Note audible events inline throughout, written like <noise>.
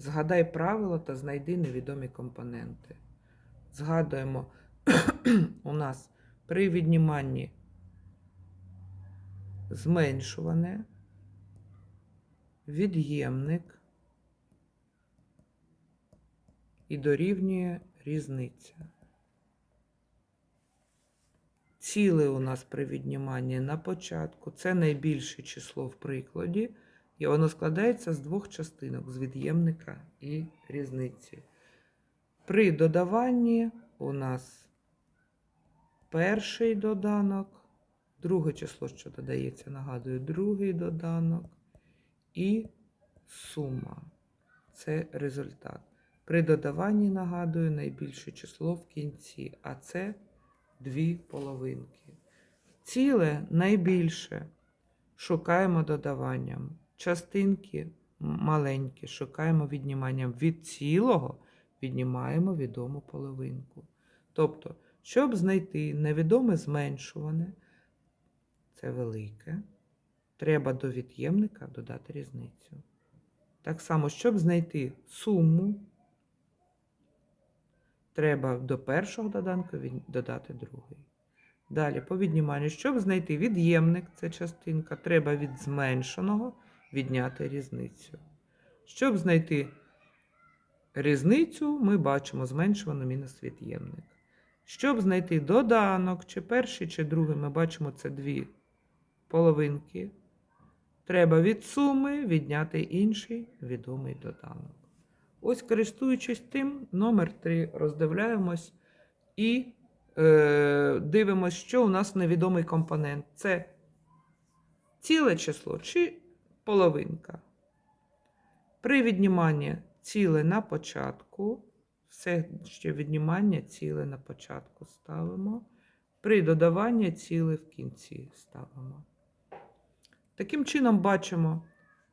Згадай правило та знайди невідомі компоненти. Згадуємо, <clears throat> у нас при відніманні зменшуване, від'ємник і дорівнює різниця. Ціле у нас при відніманні на початку. Це найбільше число в прикладі, і воно складається з двох частинок з від'ємника і різниці. При додаванні у нас перший доданок, друге число, що додається, нагадую, другий доданок і сума. Це результат. При додаванні, нагадую, найбільше число в кінці, а це дві половинки. Ціле найбільше шукаємо додаванням. Частинки маленькі шукаємо відніманням від цілого, віднімаємо відому половинку. Тобто, щоб знайти невідоме зменшуване, це велике, треба до від'ємника додати різницю. Так само, щоб знайти суму, треба до першого доданку додати другий. Далі, по відніманню, щоб знайти від'ємник, це частинка, треба від зменшеного відняти різницю. Щоб знайти різницю, ми бачимо зменшувану мінус від'ємник. Щоб знайти доданок, чи перший, чи другий, ми бачимо це дві половинки. Треба від суми відняти інший відомий доданок. Ось, користуючись тим, номер 3 роздивляємось і е, дивимось, що у нас невідомий компонент. Це ціле число чи половинка. При відніманні ціле на початку, все ще віднімання ціле на початку ставимо. При додаванні ціле в кінці ставимо. Таким чином бачимо,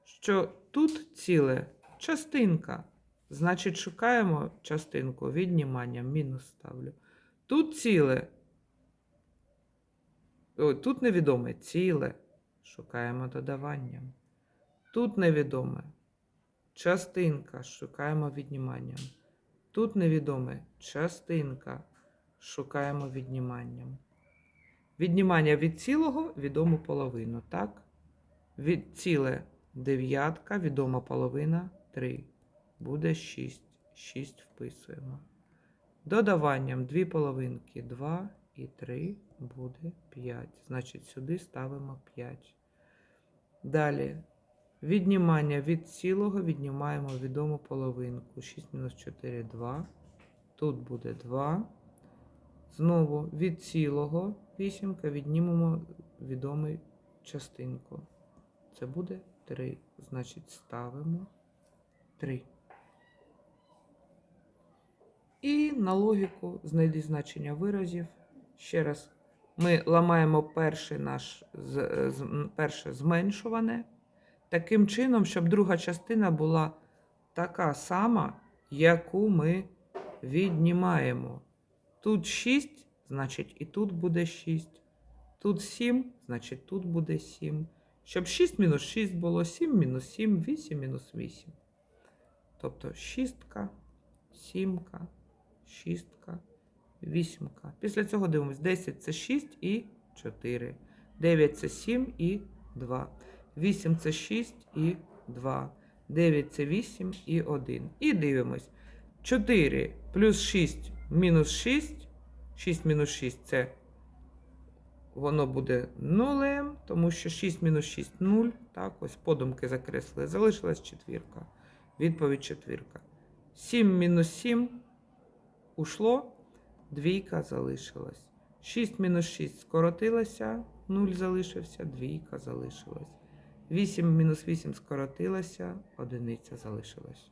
що тут ціле частинка. Значить, шукаємо частинку відніманням, мінус ставлю. Тут ціле. Тут невідоме ціле. Шукаємо додаванням. Тут невідоме частинка. Шукаємо відніманням. Тут невідоме частинка. Шукаємо відніманням. Віднімання від цілого відому половину. Так? Від ціле дев'ятка, відома половина 3. Буде 6. 6 вписуємо. Додаванням 2 половинки 2 і 3 буде 5. Значить, сюди ставимо 5. Далі. Віднімання від цілого віднімаємо відому половинку. 6 мінус 4 2. Тут буде 2. Знову від цілого вісімка віднімемо відому частинку. Це буде 3. Значить, ставимо 3. І на логіку знайди значення виразів. Ще раз, ми ламаємо перший наш, перше зменшуване. Таким чином, щоб друга частина була така сама, яку ми віднімаємо. Тут 6, значить, і тут буде 6. Тут 7, значить, тут буде 7. Щоб 6 мінус 6 було 7 мінус 7, 8 мінус 8. Тобто шістка, сімка, шістка, вісімка. Після цього дивимось. 10 це 6 і 4. 9 це 7 і 2. 8 це 6 і 2. 9 це 8 і 1. І дивимось. 4 плюс 6 мінус 6. 6 мінус 6 це воно буде нулем, тому що 6 мінус 6 0. Так, ось подумки закреслили. Залишилась четвірка. Відповідь четвірка. 7 мінус 7 ушло, двійка залишилась. 6 мінус 6 скоротилося, 0 залишився, двійка залишилась. 8 мінус 8 скоротилося, одиниця залишилась.